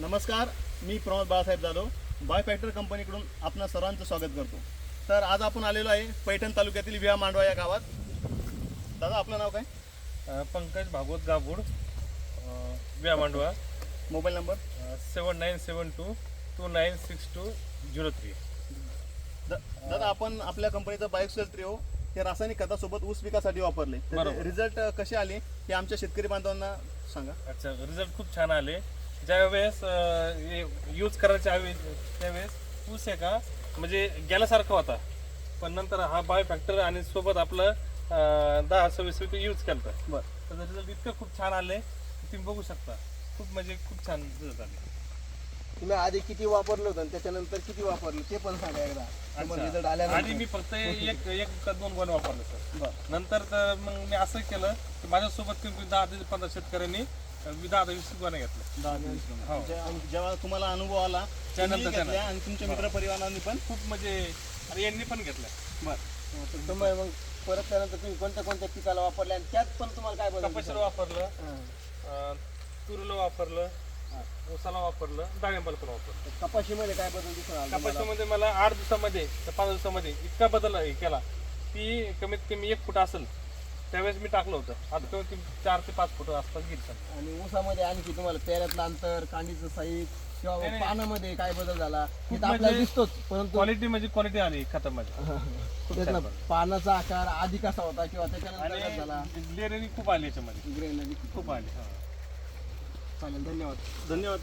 नमस्कार मी Pramod Balasaheb Jadhav bye factor कंपनीकडून आपणा सर्वांचं स्वागत करतो. तर आज आपण आलेलो आहे पैठण तालुक्यातील विहा मांडवा या गावात. दादा आपलं नाव काय? पंकज भागवत गाभूड व्या Mandwa. Mobile number? Seven nine seven two two nine six two zero three. The- दादा आपण आपल्या कंपनीचं बायोक्सेल त्रिओ हे रासायनिक खतासोबत ऊस पिकासाठी वापरले. बरोबर. रिझल्ट कसे आले हे आमच्या शेतकरी बांधवांना सांगा. अच्छा रिझल्ट खूप छान आले. ज्यावेळेस यूज करायच्या हवे त्यावेळेस ऊस आहे का? म्हणजे गेल्यासारखा होता. पण नंतर हा बाय फॅक्टर आणि सोबत आपलं दहा सव्वीस यूज केलं बरं. त्याचा रिझल्ट इतकं खूप छान आले तुम्ही बघू शकता. खूप म्हणजे खूप छान रिझल्ट आले. तुम्ही आधी किती वापरलं होतं आणि त्याच्यानंतर किती वापरलं? ते पण सांगा एकदा. तुम्हाला. आल्यानंतर. आधी मी फक्त एक एक का दोन गोणे वापरले सर. बरं. नंतर तर मग मी असं केलं की माझ्यासोबत कमी कमी दहा ते पंधरा शेतकऱ्यांनी मी दहा वीस दहा ते वीस मिनिटं. हो. जे- आणि जेव्हा तुम्हाला अनुभव आला त्यानंतर तुम्ही त्यानं. घेतल्या आणि तुमच्या मित्र परिवारांनी पण खूप म्हणजे आणि यांनी पण घेतल्या बरं तुम्ही मग परत त्यानंतर तुम्ही कोणत्या कोणत्या पिकाला वापरले आणि त्यात पण तुम्हाला काय बदल कपाशीला दिसला? वापरलं हां. अं, तुरीला वापरलं ऊसाला वापरलं डाळिंबाला पण वापरलं तर कपाशीमध्ये काय बदल तुम्हाला? कपाशीमध्ये मला आठ दिवसामध्ये ते पाच दिवसामध्ये इतका बदल हे केला की कमीत कमी एक फूट असेल त्यावेळेस मी टाकलं होतं. आता कमी चार ते पाच फूट आसपास गेली आणि ऊसामध्ये आणखी तुम्हाला पेऱ्यातलं अंतर कांडीचं साईज किंवा नाही. पानामध्ये काय बदल झाला हे तर आपल्याला म्हणजे दिसतोच परंतु क्वालिटी म्हणजे क्वालिटी आली खतामध्ये पानाचा आकार आधी कसा होता किंवा त्याच्यानंतर कसा झाला? आणि लेअरिंग खूप आली याच्यामध्ये. ग्रेनरी खूप आली हा. चालेल धन्यवाद. धन्यवाद.